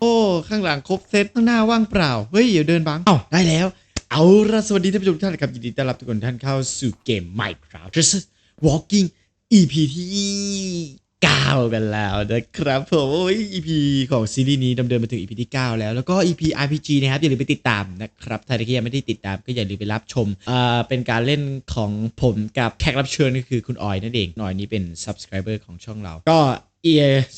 โอ้ข้างหลังครบเซตข้างหน้าว่างเปล่า เฮ้ย เดี๋ยวเดินบังเอ้าได้แล้ว เอาละสวัสดีท่านผู้ชมทุกท่านครับยินดีต้อนรับทุกคนท่านเข้าสู่เกม Minecraft Just Walking EP ที่9กันแล้วนะครับผมโอ้ย EP ของซีรีส์นี้ดำเนินมาถึง EP ที่ 9 แล้ว แล้วก็ EP RPG นะครับ อย่าลืมไปติดตามนะครับถ้าที่ยังไม่ได้ติดตามก็อย่าลืมไปรับชมอ่าเป็นการเล่นของผมกับแขกรับเชิญก็คือคุณออยนั่นเองออยนี่เป็น subscriber ของช่องเรา ก็ เอ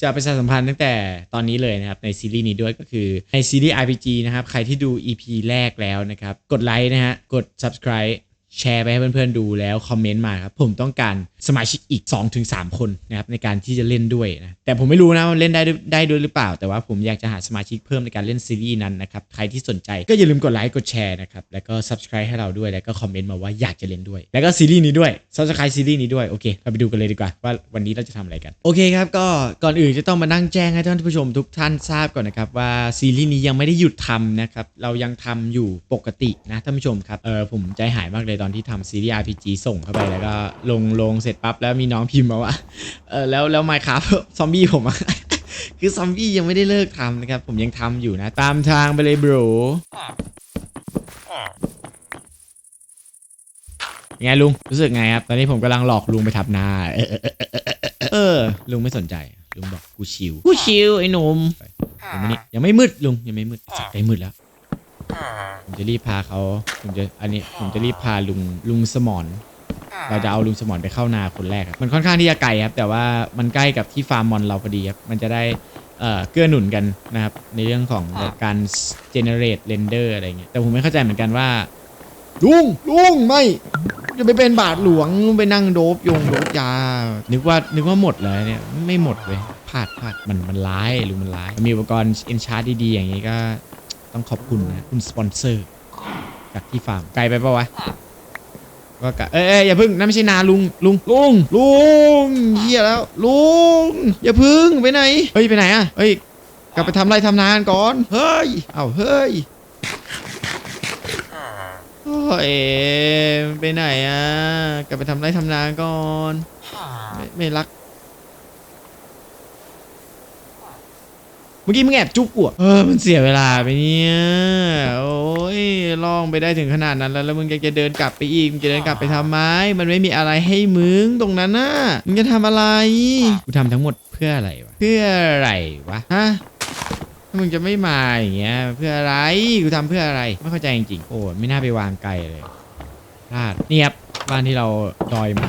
จะประชาสัมพันธ์ตั้งแต่ตอนนี้เลยนะครับในซีรีส์นี้ด้วยก็คือในซีรีส์ RPG นะครับ ใครที่ดู EP แรกแล้วนะครับ กดไลค์นะฮะกด subscribe แชร์ไปให้เพื่อนๆดูแล้วคอมเมนต์มาครับผมต้องการสมาชิกอีก 2-3 คนนะครับในการที่จะเล่นด้วยนะแต่ผมไม่รู้นะว่าเล่นได้ได้ด้วยหรือเปล่า แต่ว่าผมอยากจะหาสมาชิกเพิ่มในการเล่นซีรีส์นั้นนะครับใครที่สนใจก็อย่าลืมกดไลค์กดแชร์นะครับแล้วก็ subscribe ให้เราด้วยแล้วก็คอมเมนต์มาว่าอยากจะเล่นด้วย แล้วก็ซีรีส์นี้ด้วย subscribe ซีรีส์นี้ด้วยโอเคเราไปดูกันเลยดีกว่าว่าวันนี้เราจะทำอะไรกันโอเคครับก็ก่อนอื่นจะต้องมานั่งแจ้งให้ท่านผู้ชมทุกท่านทราบก่อนนะครับว่าซีรีส์นี้ยังไม่ได้หยุดทำนะครับเรายังทำอยู่ปกตินะท่านผู้ชมครับเออผมใจหายมากเลยตอนที่ทำซีรีส์ RPG ส่งเข้าไปแล้วก็ลงลงเสร็จปั๊บแล้วมีน้องพิมพ์มาว่าเออแล้วแล้วไมค์ครับซอมบี้ผมอะคือซอมบี้ยังไม่ได้เลิกทำนะครับ ผมยังทำอยู่นะ ตามทางไปเลยบรยังไงลุง รู้สึกไงครับ ตอนนี้ผมกำลังหลอกลุงไปทับหน้า เออเออลุงไม่สนใจ ลุงบอกกูชิว กูชิวไอ้หนุ่มยังไม่นี่ยังไม่มืดลุงยังไม่มืดใกล้มืดแล้ว ผมจะรีบพาเขาผมจะอันนี้ผมจะรีบพาลุงลุงสมอนเราจะเอาลุงสมอนไปเข้านาคนแรกครับมันค่อนข้างที่จะไกลครับ แต่ว่ามันใกล้กับที่ฟาร์มมอนเราพอดีครับ มันจะได้เอ่อเกื้อหนุนกันนะครับ ในเรื่องของการ generate render อะไรเงี้ยแต่ผมไม่เข้าใจเหมือนกันว่า ลุงลุงไม่จะไปเป็นบาทหลวงไปนั่งโดบยงโดบยา นึกว่านึกว่าหมดเลยเนี่ยไม่หมดเว้ยพลาดพลาดมันมันร้ายลุงมันร้าย มีอุปกรณ์เอนชาร์ดดีๆอย่างนี้ก็ ต้องขอบคุณนะ คุณสปอนเซอร์ จากที่ฟาร์มไกลไปปะวะก็กะเอ้ยเอ้ยอย่าพึ่งนั่นไม่ใช่นาลุงลุงลุงลุงเฮียแล้วลุงอย่าพึ่งไปไหนเฮ้ยไปไหนอะเฮ้ยกลับไปทำไรทำนานก่อนเฮ้ยเอ้าเฮ้ยโอ้ยไปไหนอะกลับไปทำไรทำนานก่อนไม่ไม่รัก มื่อกี้มึงแอบจุ๊บกูเออมันเสียเวลาไปเนี่ยโอ้ยล่องไปได้ถึงขนาดนั้นแล้วแล้วมึงจะเดินกลับไปอีกมึงจะเดินกลับไปทำไมมันไม่มีอะไรให้มึงตรงนั้นน่ะมึงจะทำอะไรกูทำทั้งหมดเพื่ออะไรวะเพื่ออะไรวะฮะถ้ามึงจะไม่มาอย่างเงี้ยเพื่ออะไรกูทำเพื่ออะไรไม่เข้าใจจริงๆโอ้ไม่น่าไปวางไกลเลยพลาดเนี่ครับบ้านที่เราดอยมา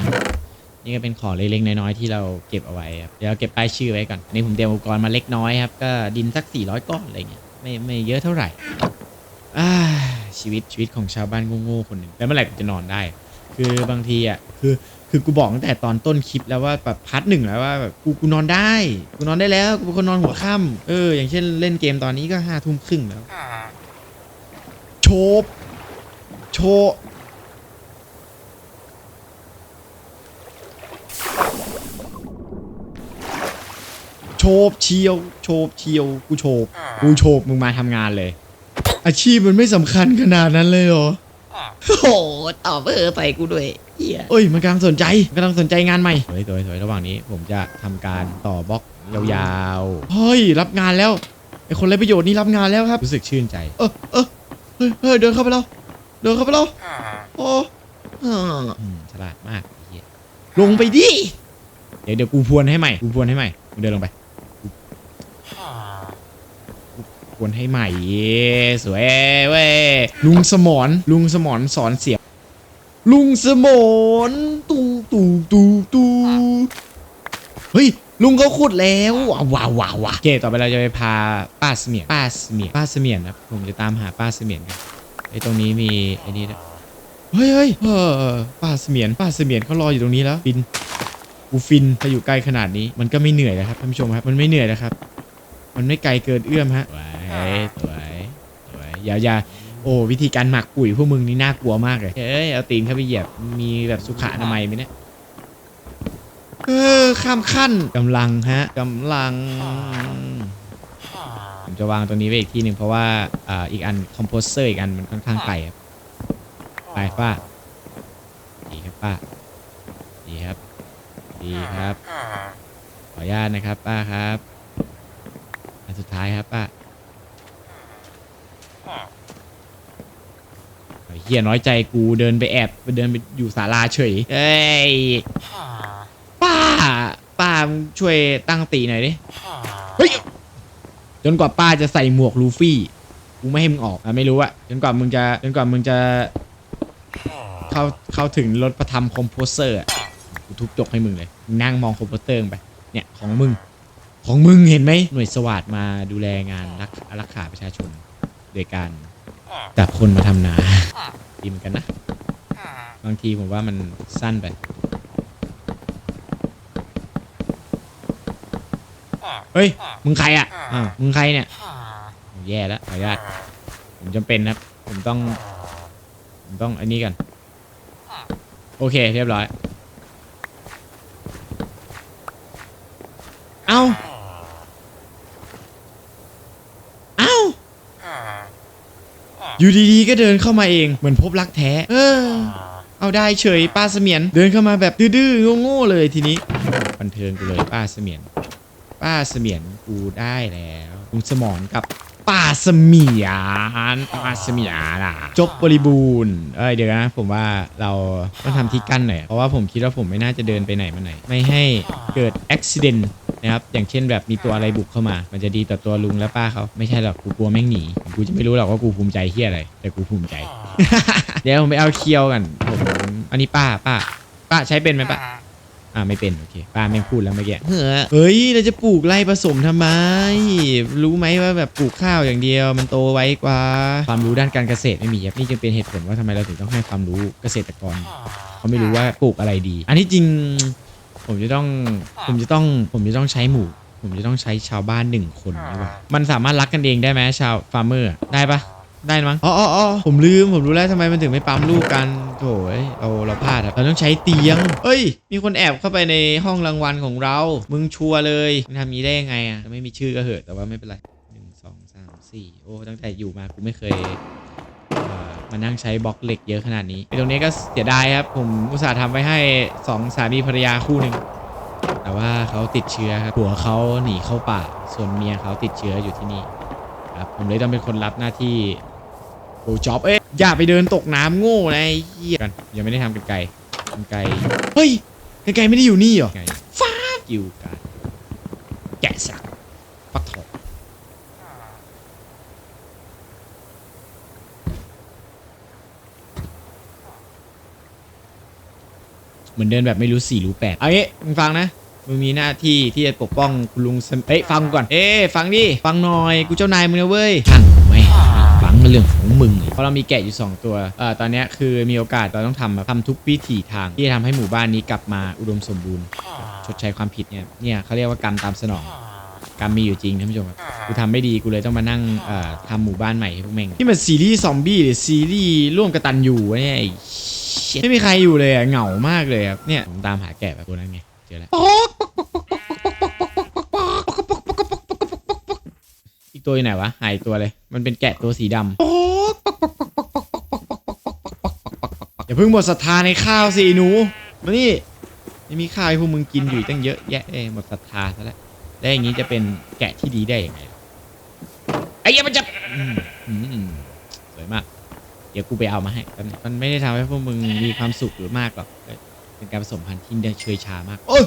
นี่ก็เป็นของเล็กๆน้อยๆที่เราเก็บเอาไว้ครับเดี๋ยวเก็บป้ายชื่อไว้ก่อนนี่ผมเตรียมอุปกรณ์มาเล็กน้อยครับก็ดินสัก 400 ก้อนอะไรเงี้ยไม่ไม่เยอะเท่าไหร่อ่าชีวิตชีวิตของชาวบ้านโง่ๆคนหนึ่งแล้วเมื่อไหร่กูจะนอนได้ คือบางทีอะคือคือกูบอกตั้งแต่ตอนต้นคลิปแล้วว่าแบบพาร์ทหนึ่งแล้วว่าแบบกูกูนอนได้กูนอนได้แล้วกูเป็นคนนอนหัวค่ำเอออย่างเช่นเล่นเกมตอนนี้ก็ห้าทุ่มครึ่งแล้วโชบโช บโชบเชียวโชบเชียว กูโชบกูโชบมึงมาทำงานเลย อาชีพมันไม่สำคัญขนาดนั้นเลยเหรอ โอ้โหตอบเออใส่กูด้วยเฮียเอ้ยมันกำลังสนใจมันกำลังสนใจงานใหม่สวยสวยสวยระหว่างนี้ผมจะทำการต่อบล็อกยาวๆ เฮ้ย รับงานแล้วไอคนไรประโยชน์นี่รับงานแล้วครับ รู้สึกชื่นใจ เออเออเฮ้ยเฮ้ยเดินเข้าไปแล้ว เดินเข้าไปแล้วโอ้อืมฉลาดมากไอ้เหี้ยลงไปดิ เดี๋ยวเดี๋ยวกูพวนให้ใหม่ กูพวนให้ใหม่มึงเดินลงไป พ วนให้ใหม่เย้สวยเว้ยลุงสมอนลุงสมอนสอนเสียงลุงสมอนตูตูตูตูเฮ้ยลุงเขาขุดแล้วว้าวว้าวว้าวโอเคต่อไปเราจะไปพาป้าเสมียนป้าเสมียนป้าเสมียนครับผมจะตามหาป้าเสมียนกันไอ้ตรงนี้มีไอ้นี่ด้วเฮ้ยเฮ้ยเออป้าเสมียนป้าเสมียนเขารออยู่ตรงนี้แล้วฟินกูฟินถ้าอยู่ใกล้ขนาดนี้มันก็ไม่เหนื่อยนะครับท่านผู้ชมครับมันไม่เหนื่อยนะครับ มันไม่ไกลเกินเอื้อมฮะสวยสวยสวยอย่าอย่าโอ้วิธีการหมักปุ๋ยพวกมึงนี่น่ากลัวมากเลยเอ้ยเอาตีนเข้าไปเหยียบมีแบบสุขอนามัยไหมเนี่ยเออข้ามขั้นกำลังฮะกำลังผมจะวางตรงนี้ไว้อีกที่หนึ่งเพราะว่าอ่าอีกอันคอมโพสเซอร์อีกอันมันค่อนข้างไกลครับไปป้าดีครับป้าดีครับดีครับขออนุญาตนะครับป้าครับ สุดท้ายครับป้าเฮียน้อยใจกูเดินไปแอบไปเดินไปอยู่ศาลาเฉยเอ้ยป้า ป้าช่วยตั้งติหน่อยดิเฮ้ยจนกว่าป้าจะใส่หมวกลูฟี่กูไม่ให้มึงออกอะไม่รู้อะจนกว่ามึงจะจนกว่ามึงจะ เข้าเข้าถึงรถประทำคอมโพเซอร์อะกูทุบจกให้มึงเลย นั่งมองคอมโพเซอร์ไปเนี่ยของมึง ของมึงเห็นไหมหน่วยสวัสดมาดูแลงานรักรักษาประชาชน โดยการจับคนมาทำนาดีเหมือนกันนะ บางทีผมว่ามันสั้นไปเฮ้ย มึงใครอะอ้ามึงใครเนี่ยแย่แล้วขออนุญาตผมจำเป็นนะครับ ผมต้อง ผมต้องอันนี้กัน โอเค เรียบร้อย เอ้า เอ้า อยู่ดีๆก็เดินเข้ามาเองเหมือนพบรักแท้ เออ เอาได้เฉยป้าเสมียน เดินเข้ามาแบบดื้อๆโง่ๆเลยทีนี้บันเทิงกูเลยป้าเสมียน ป้าเสมียนกูได้แล้วลุงสมอนกับป้าเสมียนป้าเสมียนอะจบบริบูรณ์เอ้ยเดี๋ยวนะ ผมว่าเราต้องทำที่กั้นหน่อยเพราะว่าผมคิดว่าผมไม่น่าจะเดินไปไหนมาไหน ไม่ให้เกิดอุบิเหตุ นะครับ อย่างเช่นแบบมีตัวอะไรบุกเข้ามา มันจะดีต่อตัวลุงและป้าเขาไม่ใช่หรอกกูกลัวแม่งหนีกูจะไม่รู้หรอกว่ากูภูมิใจเฮียอะไร แต่กูภูมิใจ เดี๋ยวผมไปเอาเคียวกันผมอันนี้ป้าป้า ป้าใช้เป็นไหมป้าอ่าไม่เป็นโอเคป้าแม่งพูดแล้วเมื่อกี้เฮ้อเฮ้ยเราจะปลูกไร่ผสมทำไม รู้ไหมว่าแบบปลูกข้าวอย่างเดียว มันโตไวกว่า ความรู้ด้านการเกษตรไม่มีครับนี่จึงเป็นเหตุผลว่าทำไมเราถึงต้องให้ความรู้เกษตรกรเขาไม่รู้ว่าปลูกอะไรดี อันนี้จริง ผมจะต้องผมจะต้องผมจะต้องใช้หมู่ ผมจะต้องใช้ชาวบ้านหนึ่งคนดีกว่ามันสามารถรักกันเองได้ไหมชาวฟาร์มเมอร์ได้ปะได้มั้งอ๋ออ๋ออ๋อผมลืม ผมรู้แล้วทำไมมันถึงไม่ปั๊มลูกกันโถ่เอ้ยเราเราพลาดครับเราต้องใช้เตียง เอ้ย มีคนแอบเข้าไปในห้องรางวัลของเรา มึงชัวร์เลยมึงทำนี้ได้ยังไงอะ ไม่มีชื่อก็เหอะ แต่ว่าไม่เป็นไรหนึ่งสองสามสี่โอ้ ตั้งแต่อยู่มากูไม่เคยเอ่อ มานั่งใช้บล็อกเหล็กเยอะขนาดนี้ไอ้ตรงนี้ก็เสียดายครับ ผมอุตส่าห์ทำไว้ให้สองสามีภรรยาคู่หนึ่งแต่ว่าเขาติดเชื้อครับผัวเขาหนีเข้าป่า ส่วนเมียเขาติดเชื้ออยู่ที่นี่ครับผมเลยต้องเป็นคนรับหน้าที่โอ้จ็อบเอ้ยอย่าไปเดินตกน้ำโง่นะไอ้เหี้ยกันยังไม่ได้ทำกันไกลกันไกลเฮ้ยกันไกลไม่ได้อยู่นี่เหรอไกลฟ้าอยู่กันแกะสักปักทอง เหมือนเดินแบบไม่รู้สี่รู้แปดเอางี้มึงฟังนะมึงมีหน้าที่ที่จะปกป้องคุณลุงสมเอ้ยฟังกูก่อนเอ้ยฟังดิฟังหน่อยกูเจ้านายมึงนะเว้ยช่างไม่ฟังเรื่องของมึงเพราะเรามีแกะอยู่ 2 ตัวเอ่อตอนเนี้ยคือมีโอกาสเราต้องทำแบบทำทุกวิถีทางที่จะทำให้หมู่บ้านนี้กลับมาอุดมสมบูรณ์ ชดใช้ความผิดเนี่ยเนี่ยเขาเรียกว่ากรรมตามสนองกรรมมีอยู่จริงท่านผู้ชมครับกูทำไม่ดีกูเลยต้องมานั่งเอ่อทำหมู่บ้านใหม่ให้พวกแม่งนี่มันซีรีส์ซอมบี้หรือซีรีส์ร่วมกระตันอยู่วะเนี่ย ไอ้เชี่ยไม่มีใครอยู่เลยอะเหงามากเลยครับเนี่ยผมตามหาแกะแบบตัวนั้นไงเจอแล้วอีกตัวอยู่ไหนวะหายตัวเลย มันเป็นแกะตัวสีดำอย่าเพิ่งหมดศรัทธาในข้าวสิไอ้หนูมานี่ยังมีข้าวให้พวกมึงกินอยู่ตั้งเยอะแยะเอ้ยหมดศรัทธาซะแล้วแล้วอย่างนี้จะเป็นแกะที่ดีได้ยังไงไอ้เหี้ยมันจะอืมอืมอืมสวยมาก เดี๋ยวกูไปเอามาให้แป๊บนึงมันไม่ได้ทำให้พวกมึงมีความสุขหรือมากหรอกเป็นการผสมพันธุ์ที่เชื่อยชามาก โอ้ย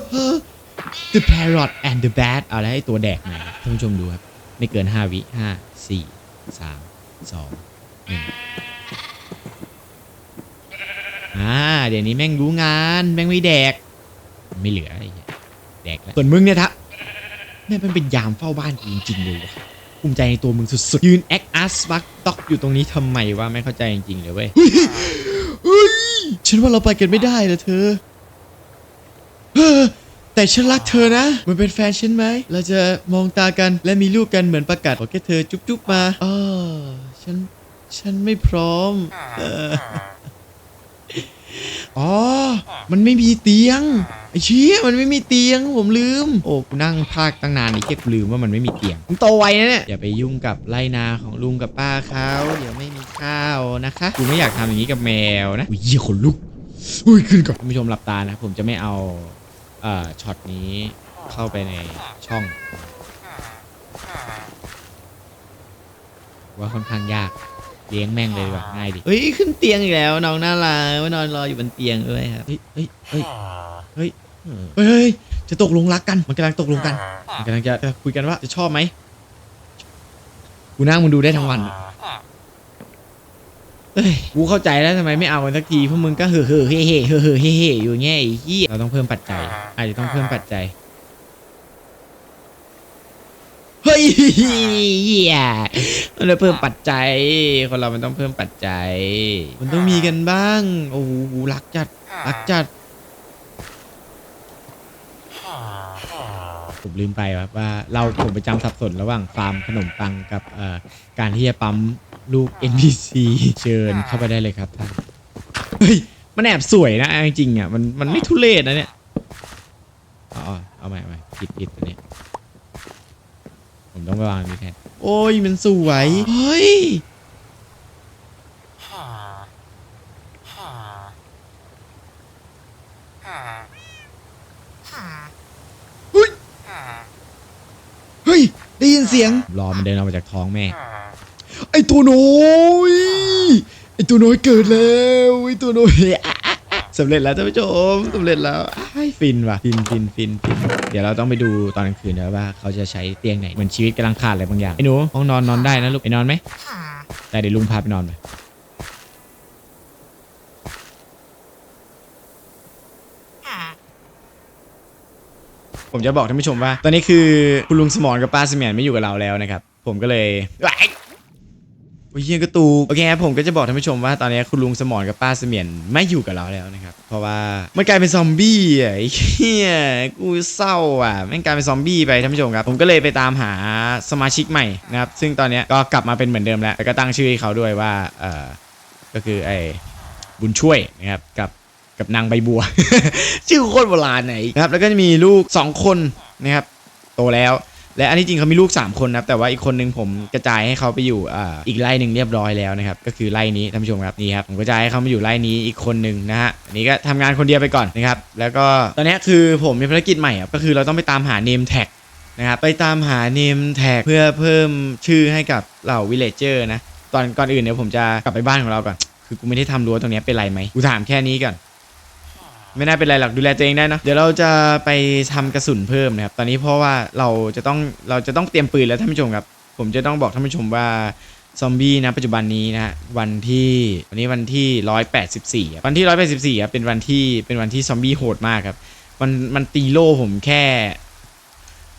The Parrot and the Bat เอาแล้วไอ้ตัวแดกไหนท่านผู้ชมดูครับ ไม่เกิน 5 วิ 5 4 3 2 1อ่าเดี๋ยวนี้แม่งรู้งาน แม่งไม่แดก ไม่เหลือไอ้เหี้ยแดกแล้ว ส่วนมึงเนี่ยทะแม่งเป็นยามเฝ้าบ้านกูจริงๆเลยวะ ภูมิใจในตัวมึงสุดๆ ยืนแอคอาร์สบักต็อกอยู่ตรงนี้ทำไมวะไม่เข้าใจจริงๆเลยเว้ยเฮ้ยฉันว่าเราไปกันไม่ได้ละเธอเฮ้อแต่ฉันรักเธอนะ มันเป็นแฟนฉันไหม เราจะมองตากันและมีลูกกันเหมือนประกาศขอแค่เธอจุ๊บๆมาอ๋อฉัน ฉันไม่พร้อมเอออ๋อ มันไม่มีเตียงไอ้เชี่ยมันไม่มีเตียงผมลืม โอ้กูนั่งพากตั้งนานไอ้เชี่ยกูลืมว่ามันไม่มีเตียงมึงโตไวนะเนี่ยอย่าไปยุ่งกับไรนาของลุงกับป้าเขาเดี๋ยวไม่มีข้าวนะคะกูไม่อยากทำอย่างนี้กับแมวนะอุ้ยเหี้ยขนลุกอุ้ยขึ้นก่อนท่านผู้ชมหลับตานะ ผมจะไม่เอาเอ่อช็อตนี้เข้าไปในช่องว่าค่อนข้างยาก เลี้ยงแม่งเลยดีกว่าง่ายดิเฮ้ยขึ้นเตียงอีกแล้วน้องน่ารักมานอนรออยู่บนเตียงด้วยครับเฮ้ยเฮ้ยเฮ้ยเฮ้ยเฮ้ยเฮ้ยจะตกลงรักกัน มันกำลังตกลงกันมันกำลังจะจะคุยกันว่าจะชอบไหมกูนั่งมึงดูได้ทั้งวันอะเฮ้ยกูเข้าใจแล้วทำไมไม่เอากันสักทีพวกมึงก็เห่อเห่อเฮ่เฮ่เห่อเห่อเฮ่เฮ่อยู่แง่ไอ้เหี้ยเราต้องเพิ่มปัจจัยอาจจะต้องเพิ่มปัจจัย เฮ้ยเหี้ยมันเลยเพิ่มปัจจัย คนเรามันต้องเพิ่มปัจจัย มันต้องมีกันบ้าง โอ้โหรักจัดรักจัด ผมลืมไปว่าว่าเราผมประจำสับสนระหว่างฟาร์มขนมปังกับเอ่อการที่จะปั๊มลูก NPC เชิญเข้าไปได้เลยครับท่านเฮ้ยมันแอบสวยนะเอาจริงๆอะมันมันไม่ทุเรศนะเนี่ยอ๋อเอาใหม่เอาใหม่ผิดผิดอันนี้ ผมต้องไปวางอันนี้แทนโอ้ยมันสวยเฮ้ยเฮ้ยได้ยินเสียง รอมันเดินออกมาจากท้องแม่ ไอตัวน้อยไอตัวน้อยเกิดแล้วไอตัวน้อยอะอะอะสำเร็จแล้วท่านผู้ชมสำเร็จแล้วไอ้ายฟินว่ะฟินฟินฟินฟิน เดี๋ยวเราต้องไปดูตอนกลางคืนนะว่าเขาจะใช้เตียงไหนเหมือนชีวิตกำลังขาดอะไรบางอย่างไอ้หนูห้องนอนนอนได้นะลูกไปนอนไหมแต่เดี๋ยวลุงพาไปนอนไปผมจะบอกท่านผู้ชมว่า ตอนนี้คือคุณลุงสมรกับป้าเสมียนไม่อยู่กับเราแล้วนะครับ ผมก็เลย เหี้ยกระตูกโอเคครับผมก็จะบอกท่านผู้ชมว่าตอนนี้คุณลุงสมรกับป้าเสมียนไม่อยู่กับเราแล้วนะครับ เพราะว่ามันกลายเป็นซอมบี้อะไอ้เหี้ยกูเศร้าอะม่งกลายเป็นซอมบี้ไปท่านผู้ชมครับ ผมก็เลยไปตามหาสมาชิกใหม่นะครับ ซึ่งตอนนี้ก็กลับมาเป็นเหมือนเดิมแล้วแล้วก็ตั้งชื่อให้เขาด้วยว่าเอ่อก็คือไอ้บุญช่วยนะครับกับกับนางใบบัว ชื่อโคตรโบราณไหนนะครับแล้วก็จะมีลูก 2 คนนะครับโตแล้ว และอันที่จริงเขามีลูก 3 คนนะครับแต่ว่าอีกคนนึงผมกระจายให้เขาไปอยู่อ่าอีกไร่หนึ่งเรียบร้อยแล้วนะครับก็คือไร่นี้ท่านผู้ชมครับนี่ครับผมกระจายให้เขามาอยู่ไร่นี้อีกคนหนึ่งนะฮะอันนี้ก็ทำงานคนเดียวไปก่อนนะครับแล้วก็ตอนนี้คือผมมีภารกิจใหม่ครับก็คือเราต้องไปตามหา name tag นะครับไปตามหา name tag เพื่อเพิ่มชื่อให้กับเหล่า villager นะตอนก่อนอื่นเดี๋ยวผมจะกลับไปบ้านของเราก่อนคือกูไม่ได้ทำรั้วตรงนี้เป็นไรไหมกูถามแค่นี้ก่อน ไม่น่าเป็นไรหรอกดูแลตัวเองได้นะเดี๋ยวเราจะไปทำกระสุนเพิ่มนะครับตอนนี้เพราะว่าเราจะต้องเราจะต้องเตรียมปืนแล้วท่านผู้ชมครับ ผมจะต้องบอกท่านผู้ชมว่าซอมบี้นะปัจจุบันนี้นะฮะวันที่วันนี้วันที่ร้อยแปดสิบสี่วันที่ร้อยแปดสิบสี่ครับเป็นวันที่เป็นวันที่ซอมบี้โหดมากครับมันมันตีโล่ผมแค่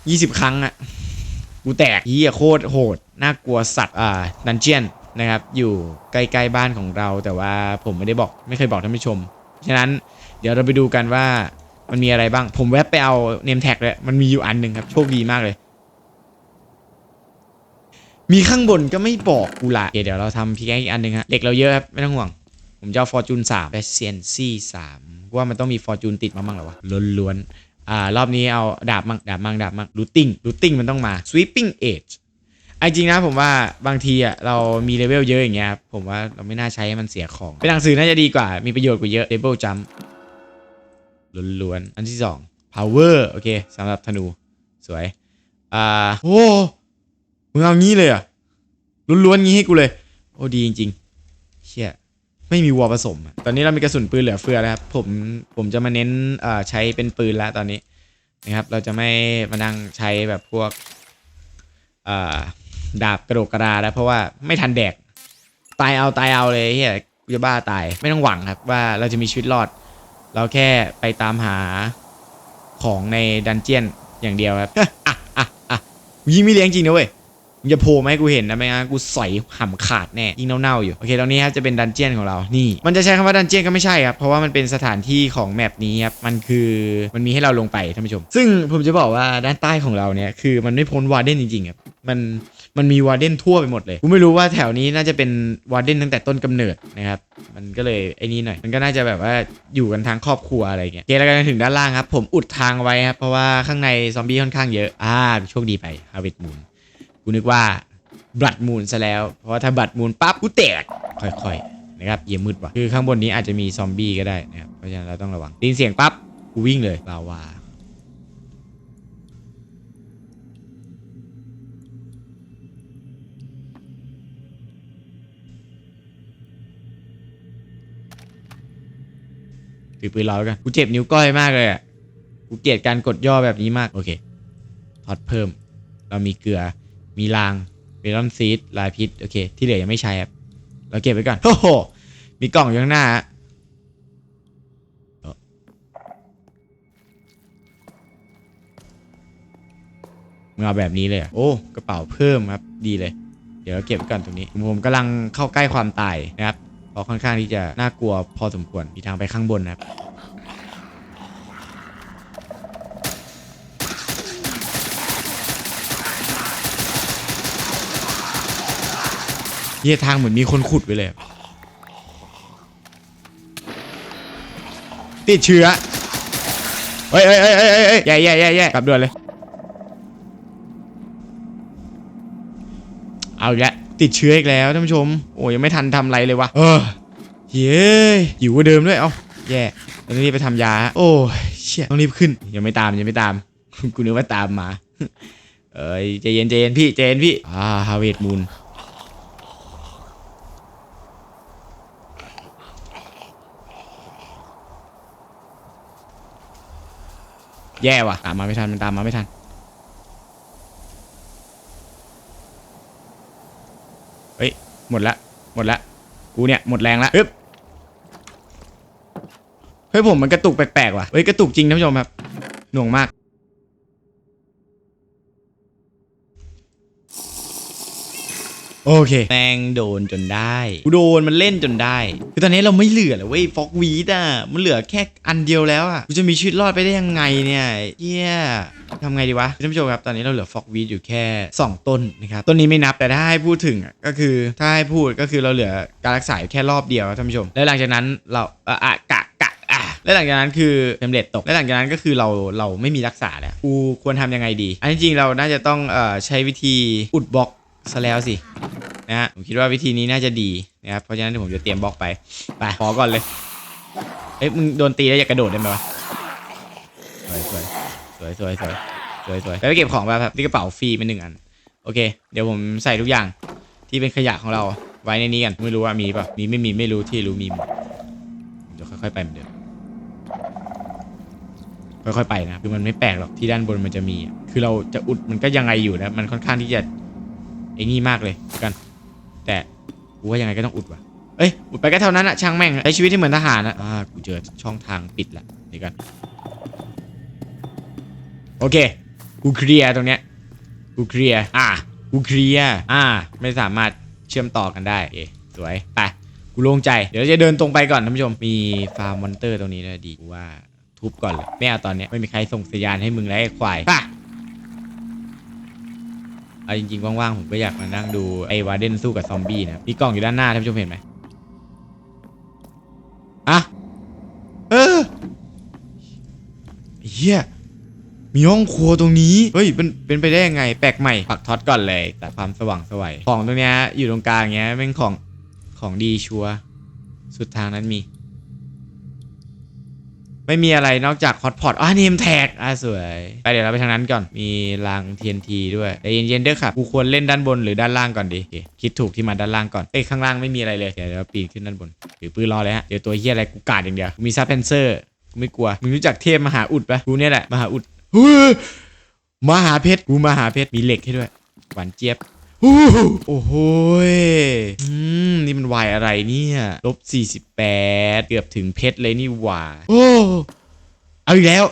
ยี่สิบครั้งอะกูแตกเฮียโคตรโหดน่ากลัวสัตว์อ่าดันเจียนนะครับอยู่ใกล้ๆบ้านของเราแต่ว่าผมไม่ได้บอกไม่เคยบอกท่านผู้ชมฉะนั้น เดี๋ยวเราไปดูกันว่ามันมีอะไรบ้าง ผมแวบไปเอาเนมแท็กเลยมันมีอยู่อันหนึ่งครับ โชคดีมากเลย มีข้างบนก็ไม่บอกกูละเดี๋ยวเราทำพีแกอีกอันหนึ่งฮะเด็กเราเยอะครับ ไม่ต้องห่วง ผมจะเอาฟอร์จูนสามและเซียนซี่สามว่ามันต้องมีฟอร์จูนติดมามั่งหรอวะล้วนๆอ่ารอบนี้เอาดาบมั่งดาบมั่งดาบมั่งรูติ้งรูติ้งมันต้องมา sweeping edge ไอจริงนะผมว่าบางทีอะเรามีเลเวลเยอะอย่างเงี้ยครับผมว่าเราไม่น่าใช้ให้มันเสียของ เป็นหนังสือน่าจะดีกว่ามีประโยชน์กว่าเยอะ double jump ล้วนๆ อันที่สอง power โอเคสำหรับธนู สวย อ่าโอ้มึงเอางี้เลยอะล้วนๆงี้ให้กูเลย โอ้ดีจริงๆเชี่ยไม่มีวัวผสม ตอนนี้เรามีกระสุนปืนเหลือเฟือแล้วครับ ผมผมจะมาเน้นอ่าใช้เป็นปืนแล้วตอนนี้นะครับ เราจะไม่มานั่งใช้แบบพวกอ่าดาบกระโดกกระดาแล้วเพราะว่าไม่ทันแดก ตายเอาตายเอาเลยเฮียกูจะบ้าตายไม่ต้องหวังครับว่าเราจะมีชีวิตรอด เราแค่ไปตามหาของในดันเจียนอย่างเดียวครับอะอะอะยิงไม่เลี้ยงจริงนะเว้ยมึงจะโผล่มาให้กูเห็นนะไม่งั้นกูใสอยห่ำขาดแน่ยิงเน่าๆอยู่โอเคตรงนี้ครับจะเป็นดันเจียนของเรานี่ มันจะใช้คำว่าดันเจียนก็ไม่ใช่ครับเพราะว่ามันเป็นสถานที่ของแมปนี้ครับมันคือมันมีให้เราลงไปท่านผู้ชม ซึ่งผมจะบอกว่าด้านใต้ของเราเนี่ยคือมันไม่พ้นวาร์เดนจริงๆครับมัน มันมีวาร์เดนทั่วไปหมดเลยกูไม่รู้ว่าแถวนี้น่าจะเป็นวาร์เดนตั้งแต่ต้นกำเนิดนะครับมันก็เลยไอ้นี่หน่อยมันก็น่าจะแบบว่าอยู่กันทั้งครอบครัวอะไรเงี้ยเคแล้วกันถึงด้านล่างครับ ผมอุดทางไว้ครับเพราะว่าข้างในซอมบี้ค่อนข้างเยอะอ่าโชคดีไปฮาร์เว t มูนกูนึกว่าบลัดมูนซะแล้ว เพราะว่าถ้าบลัดมูนปั๊บกูแตกค่อยๆนะครับเยี่ยมมืดว่ะคือข้างบนนี้อาจจะมีซอมบี้ก็ได้นะครับเพราะฉะนั้นเราต้องระวังดินเสียงปั๊บกูวิ่งเลยลาวา ถือปืนรอไว้กัน กูเจ็บนิ้วก้อยมากเลยอะ กูเกลียดการกดย่อแบบนี้มาก โอเค ทอดเพิ่ม เรามีเกลือ มีรางเมลอนซีดลายพิษ โอเค ที่เหลือยังไม่ใช้ครับ เราเก็บไว้ก่อนโอ้โห มีกล่องอยู่ข้างหน้าฮะเมึงเอาแบบนี้เลยเหรอโอ้ กระเป๋าเพิ่มครับ ดีเลย เดี๋ยวเราเก็บไว้ก่อนตรงนี้ ผมกำลังเข้าใกล้ความตายนะครับ เพราะค่อนข้างที่จะน่ากลัวพอสมควรมีทางไปข้างบนนะครับเฮียทางเหมือนมีคนขุดไว้เลย ติดเชื้อเฮ้ยเฮ้ยเฮ้ยเฮ้ยเฮ้ยแย่แย่แย่แย่กลับด่วนเลย เอาล้ว ติดเชื้ออีกแล้วท่านผู้ชม โอ้ยังไม่ทันทำอะไรเลยวะเออเย้ยหิวกว่าเดิมด้วยเอ้าแย่ต้องรีบไปทำยาฮะโอ้ยเชี่ยต้องรีบขึ้นยังไม่ตามยังไม่ตามกูนึกว่าตามมาเอ้ยใจเย็นใจเย็นพี่ใจเย็นพี่อ่าฮาเวดมูนแย่ว่ะตามมาไม่ทันมันตามมาไม่ทัน เฮ้ย หมดละ หมดละ กูเนี่ยหมดแรงละอึ๊บเฮ้ยผมมันกระตุกแปลกๆว่ะ เฮ้ยกระตุกจริงท่านผู้ชมครับ หน่วงมาก โอเคแมงโดนจนได้กูโดนมันเล่นจนได้ คือตอนนี้เราไม่เหลือแล้วเว้ยฟอกวีดอะ มันเหลือแค่อันเดียวแล้วอะ กูจะมีชีวิตรอดไปได้ยังไงเนี่ยเยี่ยทำไงดีวะท่านผู้ชมครับ ตอนนี้เราเหลือฟอกวีดอยู่แค่ 2 ต้นนะครับ ต้นนี้ไม่นับแต่ถ้าให้พูดถึงอะก็คือถ้าให้พูดก็คือเราเหลือการรักษาอยู่แค่รอบเดียวครับท่านผู้ชม แล้วหลังจากนั้นเราเอ่ออะกะกะอะแล้วหลังจากนั้นคือเทมเลตตกแล้วหลังจากนั้นก็คือเราเราไม่มีรักษาแล้วกูควรทำยังไงดี อันที่จริงเราน่าจะต้องเอ่อใช้วิธีอุดบล็อกซะแล้วสิ นะฮะผมคิดว่าวิธีนี้น่าจะดีนะครับเพราะฉะนั้นผมจะเตรียมบล็อกไปไปขอก่อนเลยเอ้ยมึงโดนตีแล้วอยากระโดดได้ไหมวะสวยสวยสวยสวยสวยสวยสวยไปเก็บของไปครับที่กระเป๋าฟรีเป็นหนึ่งอัน โอเค เดี๋ยวผมใส่ทุกอย่างที่เป็นขยะของเราไว้ในนี้กันไม่รู้ว่ามีป่ะมีไม่มีไม่รู้ที่รู้มีหมดเดี๋ยวค่อยๆไปเหมือนเดิมค่อยๆไปนะคือมันไม่แปลกหรอกที่ด้านบนมันจะมี คือเราจะอุดมันก็ยังไงอยู่นะมันค่อนข้างที่จะไอ้นี่มากเลยกัน แต่กูว่ายังไงก็ต้องอุดว่ะเอ้ยอุดไปก็เท่านั้นอะช่างแม่งใช้ชีวิตที่เหมือนทหารอะอ่ากูเจอช่องทางปิดละเดี๋ยวกันโอเคกูเคลียร์ตรงเนี้ยกูเคลียร์อะกูเคลียร์อ่าไม่สามารถเชื่อมต่อกันได้โอสวยไปกูโล่งใจเดี๋ยวจะเดินตรงไปก่อนท่านผู้ชมมีฟาร์มมอนเตอร์ตรงนี้นะดีกูว่าทุบก่อนเลยไม่เอาตอนเนี้ยไม่มีใครส่งสัญญาณให้มึงแล้วไอ้ควายป่ะ เอาจริงๆว่างๆผมก็อยากมานั่งดูไอ้วาเดนสู้กับซอมบี้นะมีกล่องอยู่ด้านหน้าท่านผู้ชมเห็นไหมอะเออเฮียมีห้องครัวตรงนี้ เฮ้ย เป็น เป็นไปได้ยังไง แปลกใหม่ ปักท็อตก่อนเลย แต่ความสว่างสวัยของตรงเนี้ยอยู่ตรงกลางเงี้ยเป็นของ ของดีชัว สุดทางนั้นมี ไม่มีอะไรนอกจากฮอตพอตอะเนมแท็กอะสวย ไปเดี๋ยวเราไปทางนั้นก่อน มีราง TNT ด้วยแต่เย็นๆเด้อครับกูควรเล่นด้านบนหรือด้านล่างก่อนดีโอเคคิดถูกที่มาด้านล่างก่อน เอ้ยข้างล่างไม่มีอะไรเลย เดี๋ยวเราปีนขึ้นด้านบนถือปืนรอเลยฮะ เดี๋ยวตัวเฮียอะไรกูกาดอย่างเดียว กูมีซับเพนเซอร์กูไม่กลัว มึงรู้จักเทพมหาอุดปะกูเนี่ยแหละมหาอุดเฮ้ยมหาเพชร กูมหาเพชร มีเหล็กให้ด้วย หวานเจี๊ยบ โอ้โหโอ้โหยอืม นี่มันวายอะไรเนี่ยลบ48เกือบถึงเพชรเลยนี่หว่า โอ้ เอาอีกแล้ว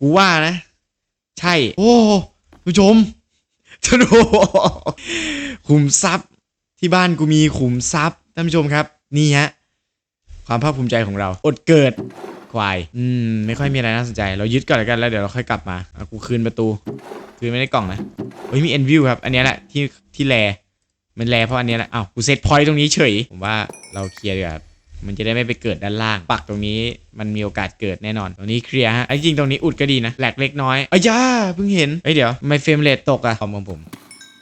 กูว่านะ ใช่ โอ้ผู้ชมท่านโอ้ขุมทรัพย์ที่บ้านกูมีขุมทรัพย์ท่านผู้ชมครับ นี่ฮะ ความภาคภูมิใจของเรา อดเกิดควาย อืม ไม่ค่อยมีอะไรน่าสนใจ เรายึดก่อนแล้วกันแล้วเดี๋ยวเราค่อยกลับมาเอากูคืนประตู คืนไม่ได้กล่องนะเฮ้ยมีเอ็นวิวครับ อันนี้แหละที่ที่แลมันแลเพราะอันนี้แหละอ้าวกูเซตพอยต์ตรงนี้เฉย ผมว่าเราเคลียร์ดีกว่าครับมันจะได้ไม่ไปเกิดด้านล่าง ปักตรงนี้มันมีโอกาสเกิดแน่นอน ตรงนี้เคลียร์ฮะไอ้จริงตรงนี้อุดก็ดีนะแหลกเล็กน้อยอ้ยย่าเพิ่งเห็นเอ้ยเดี๋ยวไม่เฟรมเรทตกอะคอมของผม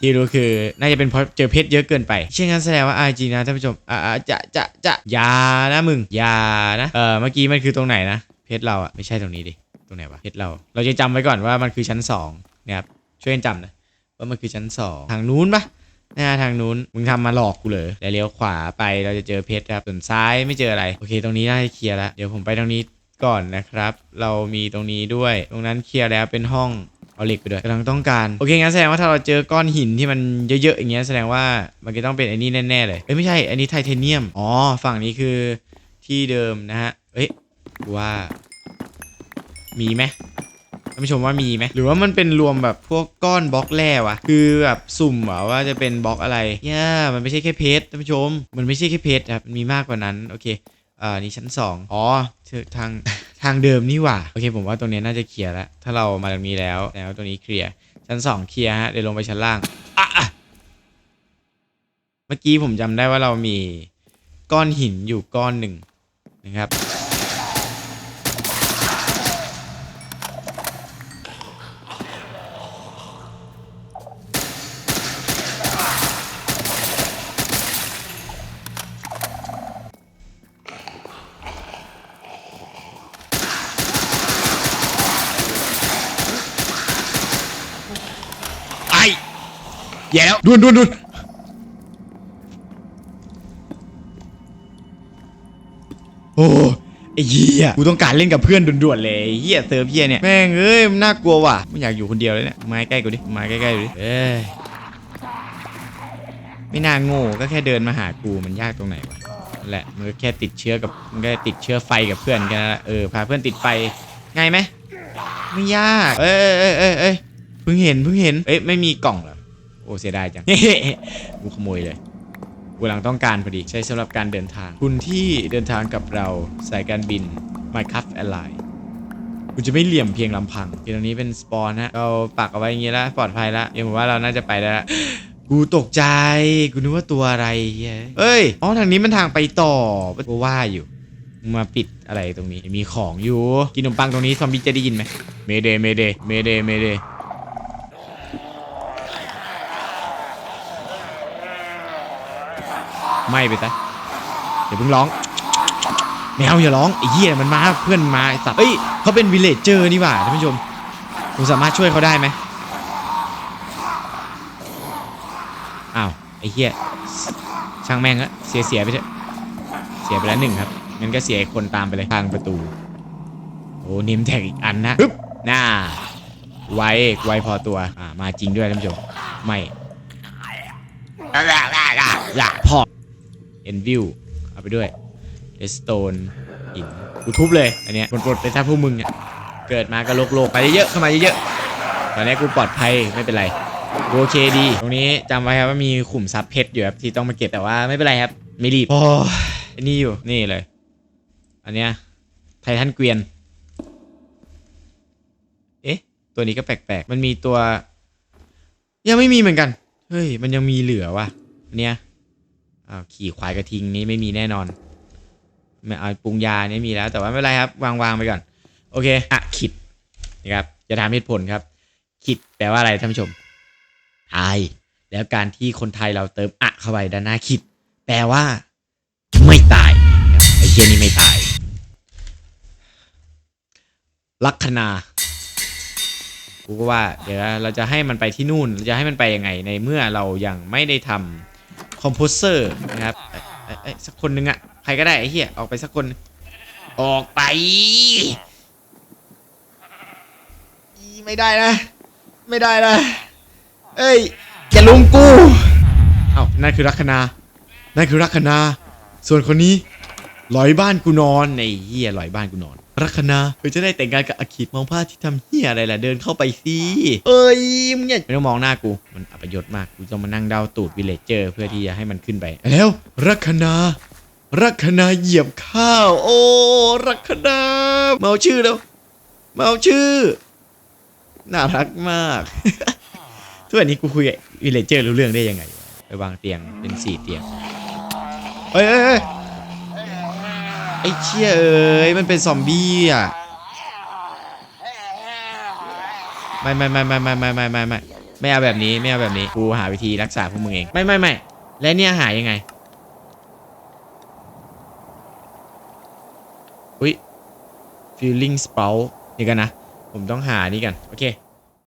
ที่รู้คือน่าจะเป็นเพราะเจอเพชรเยอะเกินไป เช่นนั้นแสดงว่า RG นะท่านผู้ชมอ่าจะจะจะอย่านะมึงอย่านะเออเมื่อกี้มันคือตรงไหนนะเพชรเราอะไม่ใช่ตรงนี้ดิตรงไหนวะเพชรเรา เราจะจำไว้ก่อนว่ามันคือชั้นสอง นะครับช่วยกันจำนะว่ามันคือชั้นสองทางนู้นปะหน้าทางนู้นมึงทำมาหลอกกูเลยแล้วเลี้ยวขวาไปเราจะเจอเพชรครับส่วนซ้ายไม่เจออะไร โอเค ตรงนี้น่าจะเคลียร์แล้วเดี๋ยวผมไปตรงนี้ก่อนนะครับ เรามีตรงนี้ด้วย ตรงนั้นเคลียร์แล้วเป็นห้องเอาเหล็กไปด้วยกำลังต้องการโอเคงั้นแสดงว่าถ้าเราเจอก้อนหินที่มันเยอะๆอย่างเงี้ยแสดงว่ามันก็ต้องเป็นไอ้นี่แน่ๆเลยเอ้ยไม่ใช่อันนี้ไทเทเนียมอ๋อฝั่งนี้คือที่เดิมนะฮะเอ้ยกูว่ามีไหมานผู้ชมว่ามีไหมหรือว่ามันเป็นรวมแบบพวกก้อนบล็อกแร่วะคือแบบสุ่มหรอว่าจะเป็นบล็อกอะไรย่ามันไม่ใช่แค่เพชรท่านผู้ชม มันไม่ใช่แค่เพชรครับมันมีมากกว่านั้นโอเคอ่านี่ชั้นสองอ๋อทางทางเดิมนี่หว่า โอเค ผมว่าตรงนี้น่าจะเคลียร์แล้ว ถ้าเรามาตรงนี้แล้ว แล้วตรงนี้เคลียร์ ชั้นสองเคลียร์ฮะ เดี๋ยวลงไปชั้นล่าง อะเมื่อกี้ผมจำได้ว่าเรามีก้อนหินอยู่ก้อนหนึ่งนะครับ ไอ้ แย่แล้วด่วนด่วนด่วนโอ้ไอ้เหี้ยกูต้องการเล่นกับเพื่อนด่วนๆเลยไอ้เหี้ยเซิร์ฟเหี้ยเนี่ยแม่งเอ้ยมันน่ากลัวว่ะไม่อยากอยู่คนเดียวเลยเนี่ยมาใกล้กูดิมาใกล้ๆดูดิเอ้ยไม่น่าโง่ก็แค่เดินมาหากูมันยากตรงไหนวะนั่นแหละมันก็แค่ติดเชื้อกับมันก็ติดเชื้อไฟกับเพื่อนกันนแหละเออพาเพื่อนติดไฟง่ายไหมไม่ยากเอ้ยเอ้ยเอ้ยเอ้ยเพิ่งเห็นเพิ่งเห็นเอ้ยไม่มีกล่องเหรอ โอ้เสียดายจัง กูขโมยเลยกูกำลังต้องการพอดีใช้สำหรับการเดินทาง คุณที่เดินทางกับเราสายการบิน Minecraft Airlines คุณจะไม่เหลี่ยมเพียงลำพังทีตรงนี้เป็นสปอนฮะเราปักเอาไว้อย่างงี้แล้วปลอดภัยแล้วยังผมว่าเราน่าจะไปได้แล้วกูตกใจ กูนึกว่าตัวอะไรเฮ้ยเอ้ย อ๋อ ทางนี้มันทางไปต่อกูว่าอยู่มึงมาปิดอะไรตรงนี้ มีของอยู่ กินขนมปังตรงนี้ ซอมบี้จะได้ยินไหม เมเดเมเดเมเดเมเด ไม่ไปซะเดี๋ยวเพิ่งร้องแมวอย่าร้องไอ้เหี้ยมันมาเพื่อนมาไอ้สัตว์เอ้ยเขาเป็นวิลเลจเจอร์นี่หว่าท่านผู้ชมผมสามารถช่วยเขาได้ไหมอ้าวไอ้เหี้ยช่างแม่งอะเสียเสียไปเถอะเสียไปแล้วหนึ่งครับงั้นก็เสียอีกคนตามไปเลยทางประตูโอ้นิมแท็กอีกอันนะปึ๊บหน้าไวไวพอตัวอ่ามาจริงด้วยท่านผู้ชมไม่อย่าพอ เอ็นวิวเอาไปด้วยเอสโตนหินกูทุบเลย อันเนี้ยปลดๆไปซะพวกมึงเนี่ยเกิดมาก็โลกๆไปเยอะๆเข้ามาเยอะๆตอนนี้กูปลอดภัยไม่เป็นไรกูโอเคดี ตรงนี้จำไว้ครับว่ามีขุมทรัพย์เพชรอยู่ครับที่ต้องมาเก็บแต่ว่าไม่เป็นไรครับ ไม่รีบโอ้ยนี่อยู่นี่เลย อันเนี้ยไททันเกวียน เอ๊ะ ตัวนี้ก็แปลกๆ มันมีตัว ยังไม่มีเหมือนกัน เฮ้ย มันยังมีเหลือว่ะเนี่ยอ้าว ขี่ควายกระทิงนี้ไม่มีแน่นอนไม่เอาปรุงยาเนี่ยมีแล้ว แต่ว่าไม่เป็นไรครับวางวางไปก่อน โอเคอะขิดนะครับจะถามเหตุผลครับ ขิดแปลว่าอะไรท่านผู้ชมไทยแล้วการที่คนไทยเราเติมอะเข้าไปด้านหน้าขิด แปลว่า ไม่ตายไอ้เจนี่ไม่ตาย ลัคนากูก็ว่า เดี๋ยวเราจะให้มันไปที่นู่นเราจะให้มันไปยังไงในเมื่อเรายังไม่ได้ทำ คอมโพเซอร์นะครับเอ้ยเอ้ยเอ้ยสักคนหนึงอะใครก็ได้ไอ้เหี้ยออกไปสักคน ออกไปอีไม่ได้นะ ไม่ได้นะ เอ้ยอย่าลุมกู เอ้านั่นคือลัคนานั่นคือลัคนาส่วนคนนี้หลอยบ้านกูนอนในเหี้ยหลอยบ้านกูนอน ลัคนาเพื่อจะได้แต่งงานกับอาคิดมองผ้าที่ทำเหี้ยอะไรล่ะเดินเข้าไปสิเอ้ยมึงอย่าไม่ต้องมองหน้ากูมันอัปยศมากกูต้องมานั่งเดาตูดวิลเลจเจอร์เพื่อที่จะให้มันขึ้นไป แล้วลัคนาลัคนาเหยียบข้าว โอ้ลัคนาเมาชื่อแล้วเมาชื่อ น่ารักมากทุกวันนี้กูคุยกับวิลเลจเจอร์รู้เรื่องได้ยังไง ไปวางเตียงเป็นสี่เตียงเฮ้ย ไอ้เชี่ยเอ้ยมันเป็นซอมบี้อะไม่ไม่ไม่ไม่ไม่ไม่ไม่ไม่ไม่ไม่เอาแบบนี้ไม่เอาแบบนี้กูหาวิธีรักษาพวกมึงเองไม่ไม่ไม่และเนี่ยหายยังไงอุ้ย feeling spout นี่กันนะ ผมต้องหานี่กัน โอเค